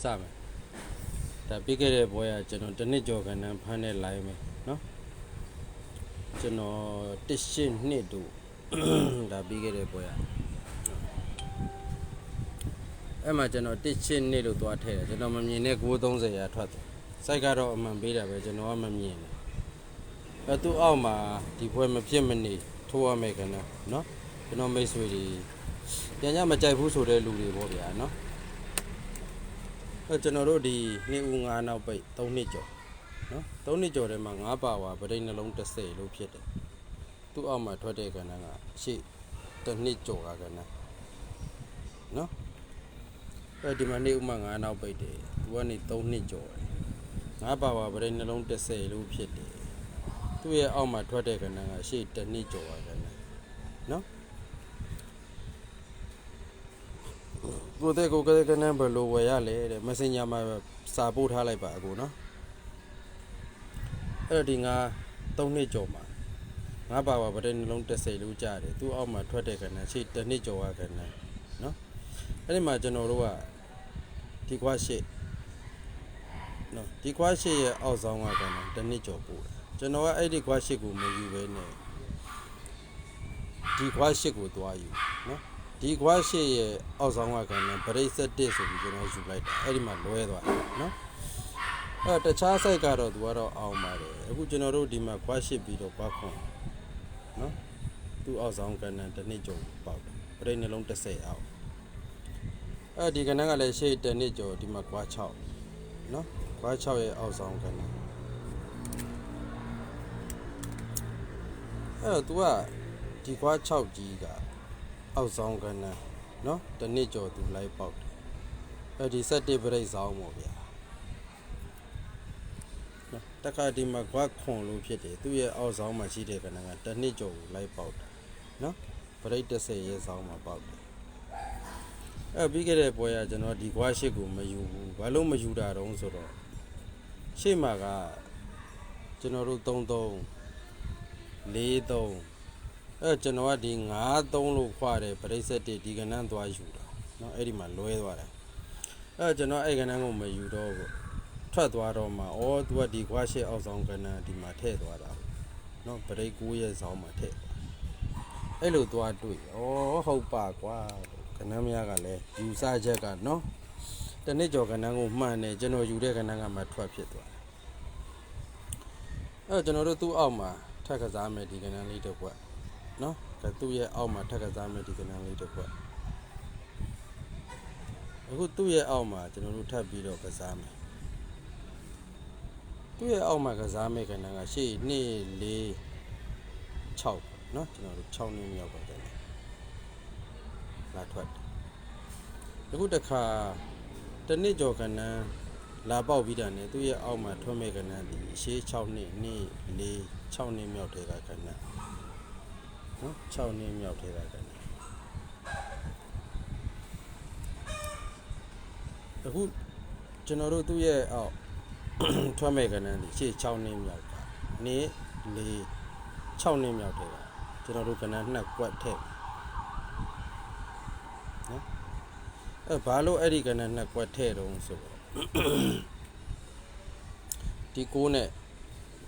စမယ်ဒါပြီးခဲ့တဲ့ပွဲကကျွန်တော်တစ်နှစ်ကျော်ခဏဖမ်းတဲ့ line ပဲเนาะကျွန်တော်တစ်ရှင်းနှစ်တို့ ဒါပြီးခဲ့တဲ့ပွဲကအဲ့မှာကျွန်တော်တစ်ရှင်းနှစ်လို့သွားထည့်တယ်ကျွန်တော်မမြင်တဲ့930ရာထွက်တယ်စိုက်ကတော့အမှန်ပေးတာပဲကျွန်တော်ကမမြင်ဘူးအဲ့သူ့အောက်မှာဒီပွဲမဖြစ်မနေထိုးရမယ်ခဏเนาะကျွန်တော်မိတ်ဆွေတွေပြန်ကြမကြိုက်ဘူးဆိုတဲ့လူတွေပေါ့ဗျာเนาะ အဲကျွန်တော်တို့ဒီနှစ်ဦး9နောက်ပိတ်3နှစ်ကျော်နော်3နှစ်ကျော်ထဲမှာ9ပါဝါပရိတ်နှလုံး30လို့ဖြစ်တယ်သူ့အောက်မှာထွက်တဲ့ကဏ္ဍကရှေ့တစ်နှစ်ကျော်ကကဏ္ဍနော်အဲဒီမှာနှစ်ဦးမှာ9နောက်ပိတ်တယ်သူကနေ3နှစ်ကျော်တယ်9ပါဝါပရိတ်နှလုံး30လို့ဖြစ်တယ်သူ့ရဲ့အောက်မှာထွက်တဲ့ကဏ္ဍကရှေ့တစ်နှစ်ကျော်ကကဏ္ဍနော် ကိုတဲ့ကိုကတဲ့ကနန်းဘယ်လိုဝယ်ရလဲတဲ့ Messenger မှာစာပို့ထားလိုက်ပါအကိုနော်အဲ့တော့ဒီငါ၃နှစ်ကျော်မှာငါပါပါဗတဲ့နှလုံးတက်စိတ်လို့ကြားတယ်သူ့အောက်မှာထွက်တဲ့ကနန်းရှေ့တစ်နှစ်ကျော်ကကနန်းနော်အဲ့ဒီမှာကျွန်တော်တို့ကဒီကွာရှေ့နော်ဒီကွာရှေ့ရဲ့အောက်ဆောင်ကကနန်းတစ်နှစ်ကျော်ပို့တယ်ကျွန်တော်ကအဲ့ဒီကွာရှေ့ကိုမယူဘဲနဲ့ဒီကွာရှေ့ကိုသွားယူနော် ဒီကွာရှေ့ရဲ့အောက်ဆောင်ကကံနဲ့ဗရိတ်ဆက်တစ်ဆိုပြီးကျွန်တော်ယူလိုက်တာအဲ့ဒီမှာလွဲသွားတယ်နော်အဲ့တော့တခြား site ကတော့သူကတော့အောင်ပါတယ်အခုကျွန်တော်တို့ဒီမှာကွာရှေ့ပြီးတော့ကွာခွန်နော်သူအောက်ဆောင်ကံနဲ့တစ်နှစ်ကျော်ပေါက်တယ်ဗရိတ်နှလုံး30အောက်အဲ့ဒီကဏ္ဍကလည်းရှေ့တစ်နှစ်ကျော်ဒီမှာကွာ6နော်ကွာ6ရဲ့အောက်ဆောင်ကဏ္ဍအဲ့တော့ तू ကဒီကွာ6ကြီးက အောက်ဆောင်ကဏ္ဍနော်တနစ်ကျော်သူလိုက်ပေါက်တယ်အဲဒီဆက်တစ်ပရိတ်ဆောင်ပေါ့ဗျာနော်တခါဒီမှာကွာခွန်လို့ဖြစ်တယ်သူ့ရဲ့အောက်ဆောင်မှာရှိတဲ့ကဏ္ဍကတနစ်ကျော်ကိုလိုက်ပေါက်တယ်နော်ပရိတ်30ရဲ့ဆောင်မှာပေါက်တယ်အဲပြီးခဲ့တဲ့ပွဲကကျွန်တော်ဒီကွာရှစ်ကိုမယူဘူးဘာလို့မယူတာတုံးဆိုတော့ရှေ့မှာကကျွန်တော်တို့33 43 အဲကျွန်တော်ကဒီ9-3လို့ခွာတယ်ပရိစ္ဆေတ်တွေဒီကဏ္ဍသွားယူတာเนาะအဲ့ဒီမှာလွဲသွားတယ်အဲကျွန်တော်အဲ့ကဏ္ဍကိုမယူတော့ဘူးထွက်သွားတော့မှဩ तू ကဒီခွာရှစ်အောက်ဆောင်ကဏ္ဍဒီမှာထည့်သွားတာเนาะပရိတ်9ရဲ့ဆောင်မှာထည့်အဲ့လိုသွားတွေ့ဩဟုတ်ပါကွာကဏ္ဍမရကလည်းယူဆချက်ကเนาะတနေ့ကျော်ကဏ္ဍကိုမှန်တယ်ကျွန်တော်ယူတဲ့ကဏ္ဍကမှထွက်ဖြစ်သွားတယ်အဲကျွန်တော်တို့သူ့အောက်မှာထပ်ကစားမယ်ဒီကဏ္ဍလေးတစ်ခွက် နော်ဒါသူ့ရဲ့အောက်မှာထပ်ကစားမယ်ဒီကဏ္ဍလေးတစ်ခွက်အခုသူ့ရဲ့အောက်မှာကျွန်တော်တို့ထပ်ပြီးတော့ကစားမယ်သူ့ရဲ့အောက်မှာကစားမယ်ကဏ္ဍကရှေ့2 4 6နော်ကျွန်တော်တို့6နှစ်မြောက်ပါတယ်လာထွက်တယ်အခုတစ်ခါတစ်နှစ်ကျော်ကဏ္ဍလာပေါက်ပြီးတာနဲ့သူ့ရဲ့အောက်မှာထွက်မဲ့ကဏ္ဍဒီရှေ့6နှစ်2 4 6နှစ်မြောက်တဲ့ကကဏ္ဍ နော်6နှစ်မြောက်ထဲတာကန်အခုကျွန်တော်တို့သူ့ရဲ့အောက်ထွက်မဲ့ကဏ္ဍဒီရှေ့6နှစ်မြောက်ကနေ့၄6နှစ်မြောက်ထဲတာကျွန်တော်တို့ကဏ္ဍနှစ်ကွက်ထည့်နော်အဲဘာလို့အဲ့ဒီကဏ္ဍနှစ်ကွက်ထည့်တုံးဆိုတော့ဒီ6နဲ့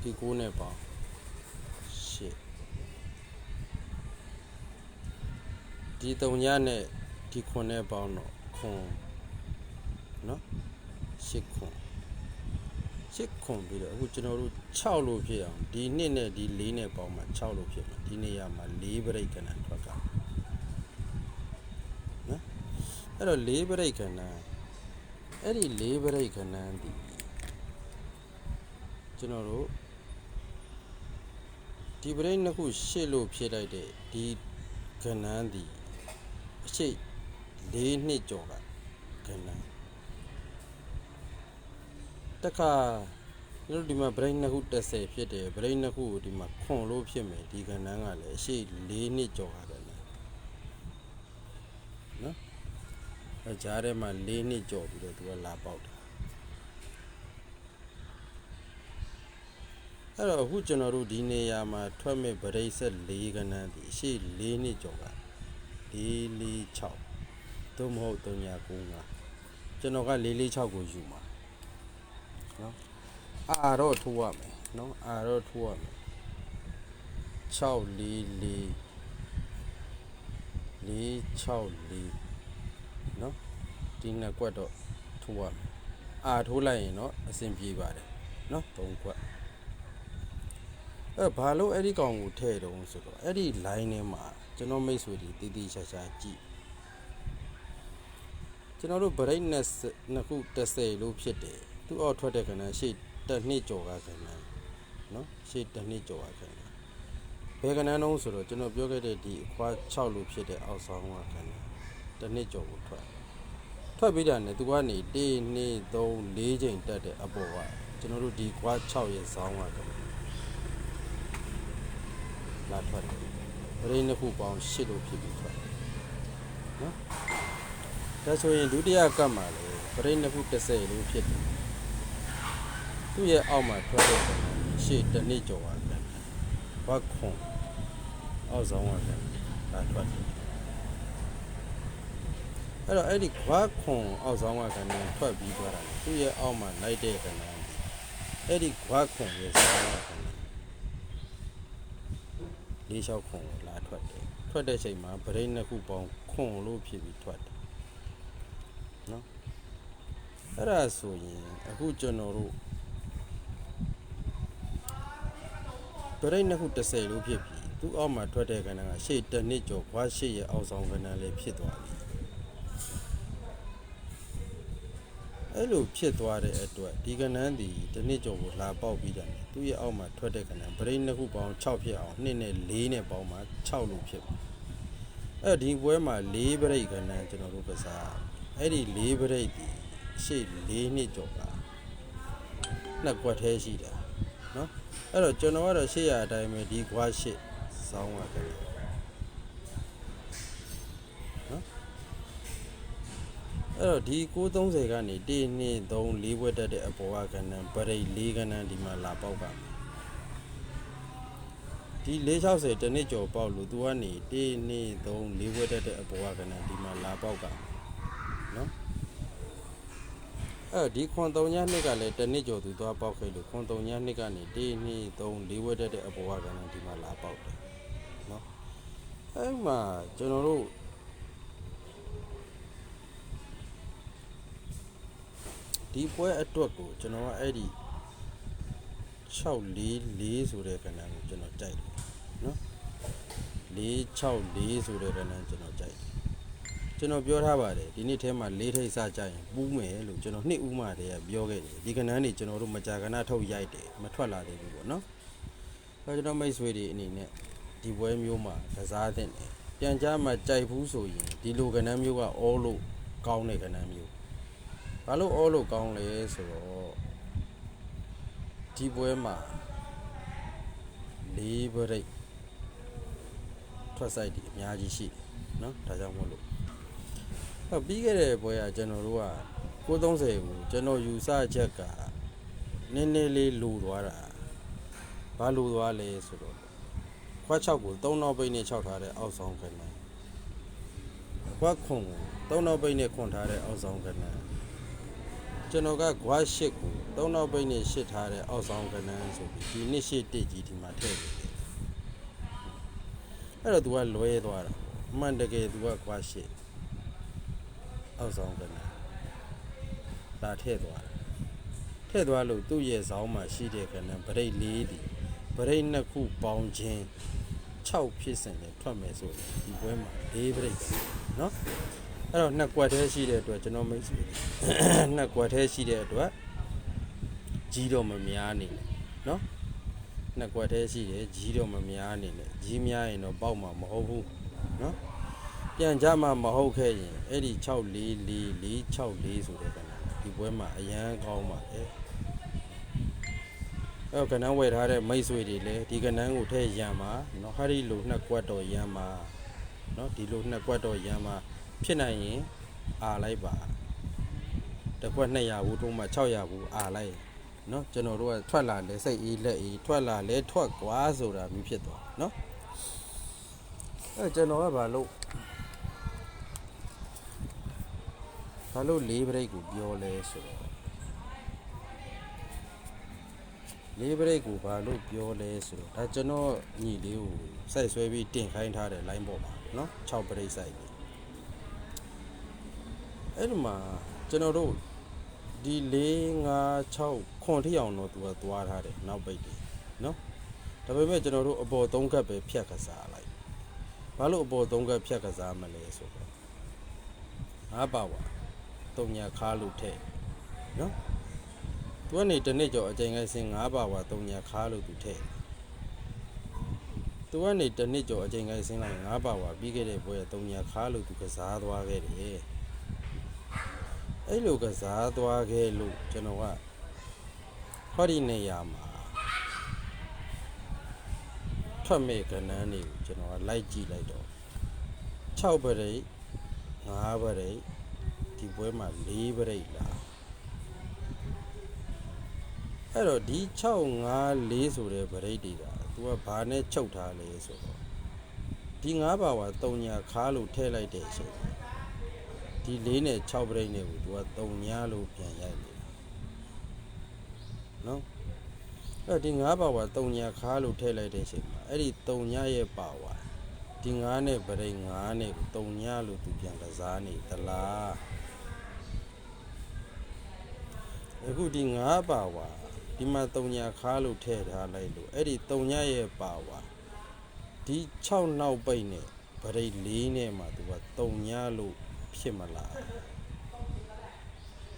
ဒီ6နဲ့ပေါ ဒီတုံညနဲ့ဒီခွန်နဲ့ပေါင်းတော့ခွန်နော်ရှစ်ခွန်ရှစ်ခွန်ပြီးတော့အခုကျွန်တော်တို့6လို့ဖြစ်အောင်ဒီနှစ်နဲ့ဒီ4နဲ့ပေါင်းမှ6လို့ဖြစ်မှာဒီနေရာမှာ4ပရိတ်ကဏ္ဍထွက်ကနော်အဲ့တော့4ပရိတ်ကဏ္ဍအဲ့ဒီ4ပရိတ်ကဏ္ဍဒီကျွန်တော်တို့ဒီပရိတ်နှစ်ခုရှစ်လို့ဖြစ်လိုက်တဲ့ဒီကဏ္ဍဒီအ ရှိတ်၄နှစ်ကျော်ကကဏ္ဍတခါကျွန်တော်ဒီမှာ brain နှစ်ခု30ဖြစ်တယ် brain နှစ်ခုကိုဒီမှာခွန်လို့ဖြစ်မယ်ဒီကဏ္ဍကလည်းအရှိတ်၄နှစ်ကျော်ကကဏ္ဍနော်အကြားထဲမှာ၄နှစ်ကျော်ပြီးတော့သူကလာပေါက်တယ်အဲ့တော့အခုကျွန်တော်တို့ဒီနေရာမှာထွက်မဲ့ brain ဆက်၄ကဏ္ဍဒီအရှိတ်၄နှစ်ကျော်က 446သို့မဟုတ်3995ကျွန်တော်က446ကိုယူမှာနော်အာတော့ထိုးရမယ်နော်အာတော့ထိုးရမယ်644 464နော်ဒီနှစ်ကွက်တော့ထိုးရမယ်အာထိုးလိုက်ရင်တော့အဆင်ပြေပါတယ်နော်၃ကွက်အဲဘာလို့အဲ့ဒီကောင်ကိုထည့်တုံးဆိုတော့အဲ့ဒီ line ထဲမှာ ကျွန်တော်မိတ်ဆွေတွေတည်တည်ချာချာကြည့်ကျွန်တော်တို့ brightness နှစ်ခု30လို့ဖြစ်တယ်သူ့အောက်ထွက်တဲ့ခဏရှေ့တစ်နှစ်ကျော်ကခဏနော်ရှေ့တစ်နှစ်ကျော်ကခဏဘယ်ကဏ္ဍတုံးဆိုတော့ကျွန်တော်ပြောခဲ့တဲ့ဒီအခွာ6လို့ဖြစ်တဲ့အောက်ဆောင်ကခဏတစ်နှစ်ကျော်ကိုထွက်ထွက်ပြီးတာနဲ့သူကနေ1 2 3 4ချိန်တက်တဲ့အပေါ်ကကျွန်တော်တို့ဒီခွာ6ရဲ့ဇောင်းကခဏလာထွက်တယ် ပရိနှစ်ခုပေါင်း8လို့ဖြစ်ပြီးထွက်နော်ဒါဆိုရင်ဒုတိယကတ်မှာလေပရိနှစ်ခု30လို့ဖြစ်တယ်သူ့ရဲ့အောက်မှာထွက်တဲ့ကဏ္ဍရှေ့တစ်နှစ်ကျော်ကခဏဘာခွန်အောက်ဆောင်ကခဏလာထွက်တယ်အဲ့တော့အဲ့ဒီခွားခွန်အောက်ဆောင်ကခဏထွက်ပြီးသွားတာလေသူ့ရဲ့အောက်မှာလိုက်တဲ့ကဏ္ဍအဲ့ဒီခွားခွန်ရဲ့ဆောင်ကခဏ လေးလျှောက်ခွန်ကိုလာထွက်တယ်ထွက်တဲ့ချိန်မှာဗရိတ်နှစ်ခုပေါင်းခွန်လို့ဖြစ်ပြီးထွက်တယ်နော်အဲ့ဒါဆိုရင်အခုကျွန်တော်တို့ဗရိတ်နှစ်ခု30လို့ဖြစ်ပြီးသူ့အောက်မှာထွက်တဲ့ကဏ္ဍကရှေ့တစ်နှစ်ကျော်ခွားရှေ့ရဲ့အောက်ဆောင်ကဏ္ဍလည်းဖြစ်သွားပြီ အဲ့လိုဖြစ်သွားတဲ့အတွက်ဒီကဏ္ဍန်ဒီတစ်နှစ်ကျော်ကိုလာပေါက်ပြီးတယ်သူ့ရဲ့အောက်မှာထွက်တဲ့ကဏ္ဍန်ဗရိတ်နှစ်ခုပေါင်း6ဖြစ်အောင်2နဲ့4နဲ့ပေါင်းမှာ6လို့ဖြစ်မှာအဲ့ဒီပွဲမှာ4ဗရိတ်ကဏ္ဍန်ကျွန်တော်တို့ကစားအဲ့ဒီ4ဗရိတ်ဒီရှေ့4နှစ်ကျော်ကနှစ်ကွက်သေးရှိတာเนาะအဲ့တော့ကျွန်တော်ကတော့ရှေ့ရအတိုင်းပဲဒီကွာရှေ့စောင်းပါကြတယ် အဲ့တော့ဒီ930ကနေ1 2 3 4ဘွဲတက်တဲ့အပေါ်ကကဏ္ဍပရိတ်4ကဏ္ဍဒီမှာလာပေါက်ကမယ်ဒီ460တနစ်ကျော်ပေါက်လို့သူကနေ1 2 3 4ဘွဲတက်တဲ့အပေါ်ကကဏ္ဍဒီမှာလာပေါက်ကမယ်နော်အဲ့ဒီခွန်3ညနှစ်ကလည်းတနစ်ကျော်သူသွားပေါက်ခဲ့လို့ခွန်3ညနှစ်ကနေ1 2 3 4ဘွဲတက်တဲ့အပေါ်ကကဏ္ဍဒီမှာလာပေါက်တယ်နော်အဲ့မှာကျွန်တော်တို့ ဒီပွဲအတွက်ကိုကျွန်တော်ကအဲ့ဒီ644ဆိုတဲ့ကဏ္ဍကိုကျွန်တော်ကြိုက်တယ်နော်464ဆိုတဲ့ကဏ္ဍကျွန်တော်ကြိုက်တယ်ကျွန်တော်ပြောထားပါတယ်ဒီနေ့ထဲမှာ၄ထိပ်စကြရင်ပူးမယ်လို့ကျွန်တော်နှစ်ဦးမှတည်းကပြောခဲ့တယ်ဒီကဏ္ဍနေကျွန်တော်တို့မကြာခဏထုတ်ရိုက်တယ်မထွက်လာသေးဘူးပေါ့နော်အဲကျွန်တော်မိတ်ဆွေတွေအနေနဲ့ဒီပွဲမျိုးမှာကစားတဲ့တယ်ပြန်ကြားမှာကြိုက်ဘူးဆိုရင်ဒီလိုကဏ္ဍမျိုးကအောလို့ကောင်းတဲ့ကဏ္ဍမျိုး ဘာလို့အောလို့ကောင်းလဲဆိုတော့ဒီပွဲမှာလေးဘရိတ်ထွက်ဆိုင်ဒီအများကြီးရှိတယ်เนาะဒါကြောင့်မို့လို့ဟောပြီးခဲ့တဲ့ပွဲကကျွန်တော်တို့က930ကိုကျွန်တော်ယူဆချက်ကနည်းနည်းလေးလိုသွားတာဘာလိုသွားလဲဆိုတော့ခွား6ကို3နောက်ပိတ်နဲ့6ထားတဲ့အောက်ဆောင်ခဏခွားခွန်ကို3နောက်ပိတ်နဲ့ခွန်ထားတဲ့အောက်ဆောင်ခဏ ကျွန်တော်ကဂွားရှစ်ကိုသုံးနောက်ပိတ်နဲ့ရှစ်ထားတဲ့အောက်ဆောင်ကဏ္ဍဆိုပြီးဒီနှစ်ရှစ်တစ်ကြီးဒီမှာထည့်ပေးတယ်အဲ့တော့ तू ကလွဲသွားတာပေါ့အမှန်တကယ် तू ကဂွားရှစ်အောက်ဆောင်ကဏ္ဍဒါထည့်သွားတယ်ထည့်သွားလို့သူ့ရဲ့ဇောင်းမှာရှိတဲ့ကဏ္ဍဗရိတ်လေးဒီဗရိတ်နှစ်ခုပေါင်းခြင်း6ဖြစ်စဉ်နဲ့ထွက်မယ်ဆိုရင်ဒီပွဲမှာ၄ဗရိတ်ပဲเนาะ အဲ့တော့နှစ်ကွက်သေးရှိတဲ့အတွက်ကျွန်တော်မိတ်ဆွေတွေ နှစ်ကွက်သေးရှိတဲ့အတွက်ကြီးတော့မများနေနဲ့เนาะနှစ်ကွက်သေးရှိတယ်ကြီးတော့မများနေနဲ့ကြီးများရင်တော့ပေါက်မှာမဟုတ်ဘူးเนาะပြန်ကြမှာမဟုတ်ခဲ့ရင်အဲ့ဒီ64464ဆိုတဲ့ကဏ္ဍဒီပွဲမှာအရန်ကောင်းပါလေအဲ့တော့ကဏ္ဍဝယ်ထားတဲ့မိတ်ဆွေတွေလည်းဒီကဏ္ဍကိုထည့်ရံပါเนาะဟာဒီလိုနှစ်ကွက်တော့ရံပါเนาะဒီလိုနှစ်ကွက်တော့ရံပါ ဖြစ်နိုင်ရင်အာလိုက်ပါတစ်ခွက်200ဘူးထုံးမှ600ဘူးအာလိုက်เนาะကျွန်တော်တို့ကထွက်လာလဲစိတ်အေးလက်အေးထွက်လာလဲထွက်ကွာဆိုတာမျိုးဖြစ်သွားเนาะအဲကျွန်တော်ကဘာလို့ ဘာလို့လေးပရိတ်ကိုပြောလဲဆိုတော့လေးပရိတ်ကိုဘာလို့ပြောလဲဆိုတော့ဒါကျွန်တော်ညီလေးကိုစိုက်ဆွဲပြီးတင်ခိုင်းထားတဲ့ line ပေါ်မှာเนาะ6ပရိတ်စိုက်ပြီး အဲ့ဒီမှာကျွန်တော်တို့ဒီ4 5 6ခွန်ထီအောင်တော့သူကသွားထားတယ်နောက်ပိတ်တယ်နော်ဒါပေမဲ့ကျွန်တော်တို့အပေါ်၃ကပ်ပဲဖြတ်ကစားလိုက်ဘာလို့အပေါ်၃ကပ်ဖြတ်ကစားမလဲဆိုတော့ငါပါဝါတုံညာခါလို့ထဲ့နော်သူကနေတနေ့ကျော်အချိန်ကစင်၅ပါဝါတုံညာခါလို့သူထဲ့သူကနေတနေ့ကျော်အချိန်ကစင်လိုက်၅ပါဝါပြီးခဲ့တဲ့ပွဲတုံညာခါလို့သူကစားသွားခဲ့တယ် အဲ့လိုကစားသွားခဲ့လို့ကျွန်တော်ကဟောဒီနေရာမှာထွက်မဲ့ကဏ္ဍတွေကိုကျွန်တော်ကလိုက်ကြည့်လိုက်တော့6ပရိတ်5ပရိတ်ဒီပွဲမှာ၄ပရိတ်လာအဲ့တော့ဒီ6 5 4ဆိုတဲ့ပရိတ်တွေက तू ကဘာနဲ့ချုပ်ထားလဲဆိုတော့ဒီ9ပါဝါ3ညာခါလို့ထည့်လိုက်တဲ့အချိန် ဒီ4နဲ့6ပရိတ်နဲ့ကို तू က3ညာလို့ပြန်ရိုက်နေတာနော်အဲ့ဒီ9ပါဝါ3ညာခါလို့ထည့်လိုက်တဲ့အချိန်မှာအဲ့ဒီ3ညာရဲ့ပါဝါဒီ9နဲ့ပရိတ်9နဲ့ကို3ညာလို့ तू ပြန်ကစားနေသလားအခုဒီ9ပါဝါဒီမှာ3ညာခါလို့ထည့်ထားလိုက်လို့အဲ့ဒီ3ညာရဲ့ပါဝါဒီ6နောက်ပိတ်နဲ့ဗရိတ်4နဲ့မှာသူက3ညာလို့ ဖြစ်မလား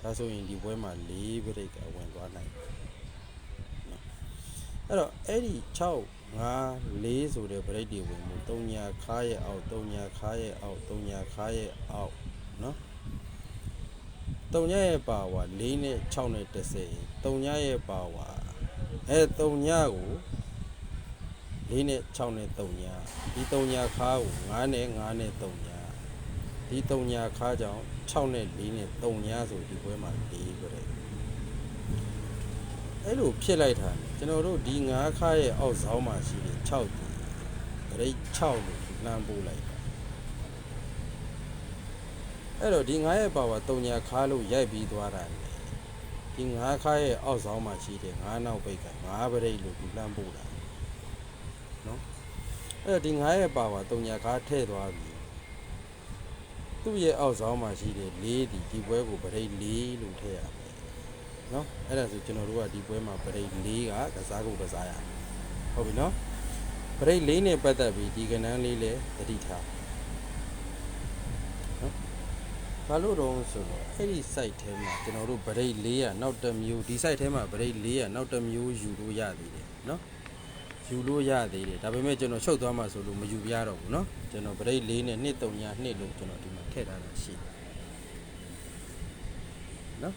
ဒါဆိုရင်ဒီပွဲမှာ4ဗရိတ်ကဝင်သွားနိုင်တယ်နော်အဲ့တော့အဲ့ဒီ6 5 4ဆိုတဲ့ဗရိတ်တွေဝင်မှု3ညာခါရဲ့အောက်3ညာခါရဲ့အောက်3ညာခါရဲ့အောက်နော်တုံညရဲ့ပါဝါ4နဲ့6နဲ့30တုံညရဲ့ပါဝါအဲတုံညကို4နဲ့6နဲ့တုံညဒီတုံညခါကို9နဲ့9နဲ့တုံည ဒီတုံညခါကြောင့်6နဲ့4နဲ့တုံညဆိုဒီပွဲမှာ4ပြတယ်အဲ့လိုဖြစ်လိုက်တာကျွန်တော်တို့ဒီ9ခါရဲ့အောက်ဇောင်းမှာရှိတဲ့6ဒီဂရိတ်6လို့လမ်းပို့လိုက်အဲ့တော့ဒီ9ရဲ့ပါဝါ3ညာခါလို့ရိုက်ပြီးသွားတာလေဒီ9ခါရဲ့အောက်ဆောင်မှာရှိတဲ့9နောက်ပိတ်က9ပရိတ်လို့ဒီလှမ်းပို့တာနော်အဲ့တော့ဒီ9ရဲ့ပါဝါ3ညာခါထည့်သွားပြီ သူ့ရဲ့အောက်ဆောင်မှာရှိတဲ့4ဒီဒီပွဲကိုပရိတ်4လို့ထည့်ရမယ်နော်အဲ့ဒါဆိုကျွန်တော်တို့ကဒီပွဲမှာပရိတ်4ကကစားကိုကစားရမယ်ဟုတ်ပြီနော်ပရိတ်4နဲ့ပတ်သက်ပြီးဒီကဏ္ဍလေးလည်းသတိထား ဘာလို့တော့ဆိုတော့အဲ့ဒီ site ထဲမှာကျွန်တော်တို့ဗရိတ်400နောက်တစ်မျိုးဒီ site ထဲမှာဗရိတ်400နောက်တစ်မျိုးယူလို့ရသေးတယ်เนาะယူလို့ရသေးတယ်ဒါပေမဲ့ကျွန်တော်ချုပ်သွားမှဆိုလို့မယူပြရတော့ဘူးเนาะကျွန်တော်ဗရိတ်4နဲ့2 3ညာ2လို့ကျွန်တော်ဒီမှာ ထည့်ထားတာရှိတယ်เนาะ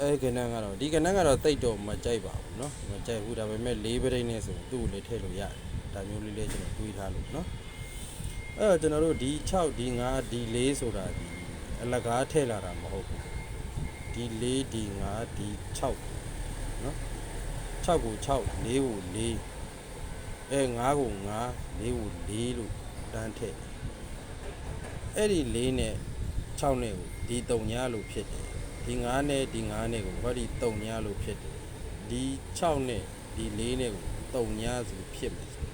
အဲကဏ္ဍကတော့ဒီကဏ္ဍကတော့တိတ်တော့မကြိုက်ပါဘူးเนาะမကြိုက်ဘူးဒါပေမဲ့4ဗရိတ်နဲ့ဆိုသူ့ကိုလည်းထည့်လို့ရတယ်ဒါမျိုးလေးလေးကျွန်တော်တွေးထားလို့เนาะ အဲ့တော့ကျွန်တော်တို့ဒီ6ဒီ5ဒီ4ဆိုတာဒီအလကားထည့်လာတာမဟုတ်ဘူးဒီ4ဒီ5ဒီ6နော်6ကို6 4ကို4အဲ5ကို5 4ကို4လို့တန်းထည့် အဲ့ဒီ4နဲ့6နဲ့ကိုဒီ3ညာလို့ဖြစ်တယ်ဒီ5နဲ့ဒီ5နဲ့ကိုဟောဒီ3ညာလို့ဖြစ်တယ်ဒီ6နဲ့ဒီ4နဲ့ကို3ညာဆိုဖြစ်မယ်ဆို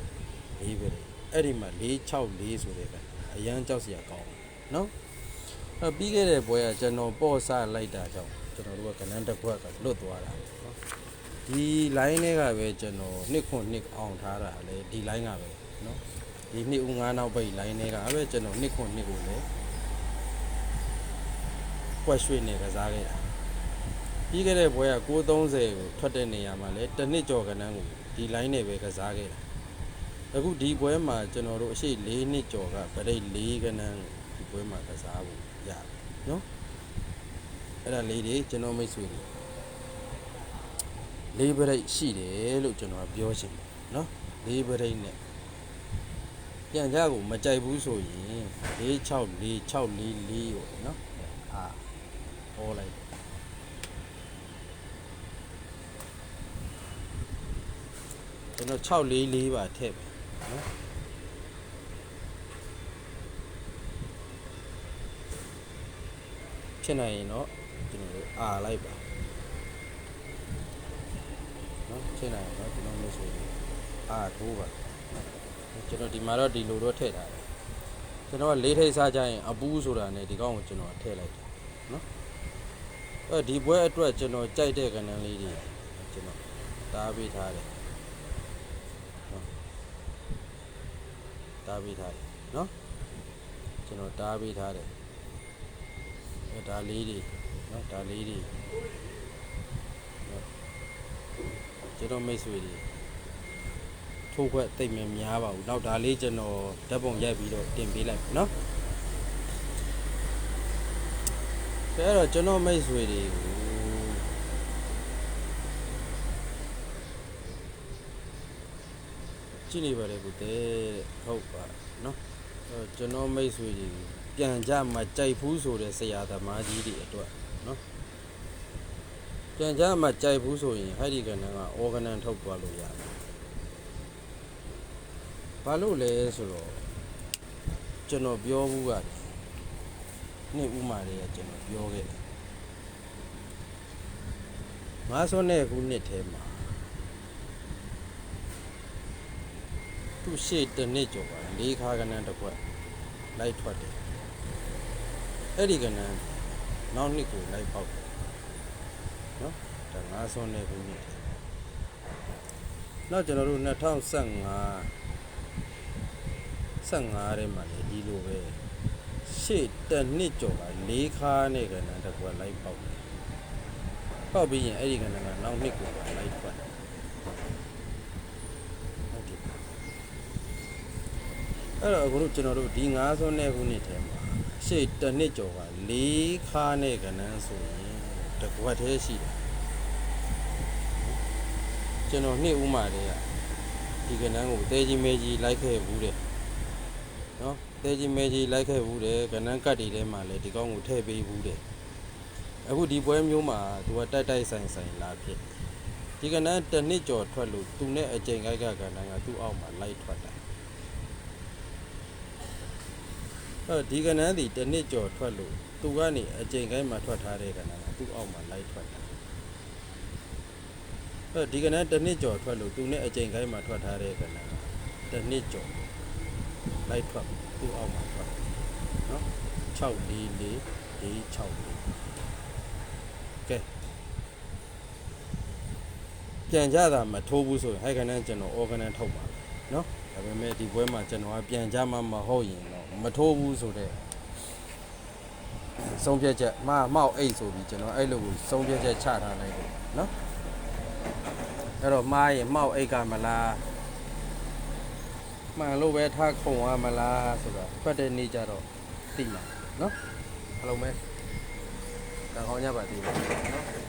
4ပဲအဲ့ဒီမှာ464ဆိုတဲ့ကအရန်ကြောက်စရာကောင်းတယ်နော်အဲပြီးခဲ့တဲ့ဘွဲကကျွန်တော်ပေါ့ဆလိုက်တာကြောင့်ကျွန်တော်တို့ကကနန်းတစ်ခွက်ကလွတ်သွားတာနော်ဒီ line တွေကပဲကျွန်တော်နှစ်ခွန်းနှစ်အောင်ထားတာလေဒီ line ကပဲနော် ဒီနှစ်ဦးငါးနောက်ပိတ် line တွေကပဲကျွန်တော်နှစ်ခွန်းနှစ်ကိုလည်းကွက်ရွှေ့နေကစားခဲ့တာပြီးခဲ့တဲ့ဘွဲက930ကိုထွက်တဲ့နေရာမှာလည်းတစ်နှစ်ကျော်ကနန်းကိုဒီ line နဲ့ပဲကစားခဲ့တာအခုဒီပွဲမှာကျွန်တော်တို့အရှိ၄နှစ်ကျော်ကဗရိတ်၄ခန်းန်းဒီပွဲမှာကစားဖို့ရတယ်နော်အဲ့ဒါလေးတွေကျွန်တော်မိတ်ဆွေတွေလေးဗရိတ်ရှိတယ်လို့ကျွန်တော်ပြောချင်တယ်နော်လေးဗရိတ်နဲ့ ပြန်ကြကိုမကြိုက်ဘူးဆိုရင်၄6 4 6 4 4ပေါ့နော်အာဟောလိုက်ကျွန်တော်6 4 4ပါထည့်မယ်နော်ဖြစ်နိုင်ရင်တော့ကျွန်တော်တို့အာလိုက်ပါနော်ဖြစ်နိုင်ရင်တော့ကျွန်တော်မျိုးဆိုရင်အာထိုးပါ ကျွန်တော်ဒီမှာတော့ဒီလိုတော့ထည့်ထားတယ်ကျွန်တော်ကလေးထိပ်စားကြရင်အပူးဆိုတာနဲ့ဒီကောင်ကိုကျွန်တော်ထည့်လိုက်တယ်နော်အဲဒီပွဲအတွက်ကျွန်တော်ကြိုက်တဲ့ကဏ္ဍလေးတွေကျွန်တော်တားပေးထားတယ်နော်တားပေးထားတယ်နော်ကျွန်တော်တားပေးထားတယ်အဲဒါလေးတွေနော်ဒါလေးတွေနော်ကျွန်တော်မိတ်ဆွေတွေ ထိုးခွက်တိတ်မများပါဘူးနောက်ဒါလေးကျွန်တော်ဓာတ်ပုံရိုက်ပြီးတော့တင်ပေးလိုက်နော်အဲအဲ့တော့ကျွန်တော်မိတ်ဆွေတွေကိုကြည့်နေပါတယ်ကိုတဲ့ဟုတ်ပါနော်အဲတော့ကျွန်တော်မိတ်ဆွေတွေပြန်ကြမှာကြိုက်ဘူးဆိုတဲ့ဆရာသမားကြီးတွေအတွက်နော်ပြန်ကြမှာကြိုက်ဘူးဆိုရင်ဟဲ့ဒီကနန်းကအော်ဂနန်ထုတ်သွားလို့ရတယ် ဘာလို့လဲဆိုတော့ကျွန်တော်ပြောဘူးကနေ့ဥမာတွေကကျွန်တော်ပြောခဲ့တယ်ငါဆိုတဲ့ခုနှစ်ထဲမှာသူရှေ့တစ်နှစ်ကျော်ပါလေးခါကနန်းတစ်ခွက်လိုက်ထွက်တယ်အဲ့ဒီကနန်းနောက်နှစ်ကိုလိုက်ပေါက်တယ်နော်ဒါငါးဆွန်းနေခုနှစ်နောက်ကျွန်တော်တို့2015 15ထဲမှာလေဒီလိုပဲရှေ့တစ်နှစ်ကျော်က၄ခါနဲ့ကနန်းတစ်ကွက်လိုက်ပေါက်တယ်ပေါက်ပြီးရင်အဲ့ဒီကနန်းကနောက်နှစ်ကိုလိုက်ထွက်တယ်ဟုတ်တယ်အဲ့တော့အခုတို့ကျွန်တော်တို့ဒီငါးဆွန်းနေခုနှစ်ထဲမှာရှေ့တစ်နှစ်ကျော်က၄ခါနဲ့ကနန်းဆိုရင်တကွက်သေးရှိတယ်ကျွန်တော်နှစ်ဦးမှတည်းကဒီကနန်းကိုတဲကြီးမဲကြီးလိုက်ခဲ့ဘူးတဲ့ နော်တဲကြီးမဲကြီးလိုက်ခဲ့ဘူးတဲ့ကနန်းကတ်တွေထဲမှာလည်းဒီကောင်းကိုထည့်ပေးဘူးတဲ့အခုဒီပွဲမျိုးမှာသူကတိုက်တိုက်ဆိုင်ဆိုင်လာဖြစ်ဒီကနန်းတစ်နှစ်ကျော်ထွက်လို့သူနဲ့အကြိမ်ခိုက်ကကနန်းကသူ့အောက်မှာလိုက်ထွက်တာအဲ့တော့ဒီကနန်းဒီတစ်နှစ်ကျော်ထွက်လို့သူကနေအကျိန်ကိုင်းမှာထွက်ထားတဲ့ကနန်းကသူ့အောက်မှာလိုက်ထွက်တာအဲ့တော့ဒီကနန်းတစ်နှစ်ကျော်ထွက်လို့သူနဲ့အကျိန်ကိုင်းမှာထွက်ထားတဲ့ကနန်းကတစ်နှစ်ကျော် လိုက်ထွက်သူ့အောက်မှာထွက်နော်6 4 4 4 6 4ကဲပြန်ကြတာမထိုးဘူးဆိုရင်ဟဲ့ကနန်းကျွန်တော် organ ထုတ်ပါနော်ဒါပေမဲ့ဒီပွဲမှာကျွန်တော်ကပြန်ကြမှာမဟုတ်ရင်တော့မထိုးဘူးဆိုတော့ဆုံးဖြတ်ချက်မမောက်အိတ်ဆိုပြီးကျွန်တော်အဲ့လိုကိုဆုံးဖြတ်ချက်ချထားလိုက်တယ်နော်အဲ့တော့မှားရင်မောက်အိတ်ကမလား မှန်လို့ပဲထားခုံရမလားဆိုတော့ဖတ်တဲ့နေ့ကျတော့သိမှာနော်အလုံးမဲတန်ခေါင်းညပါသေးတယ်နော်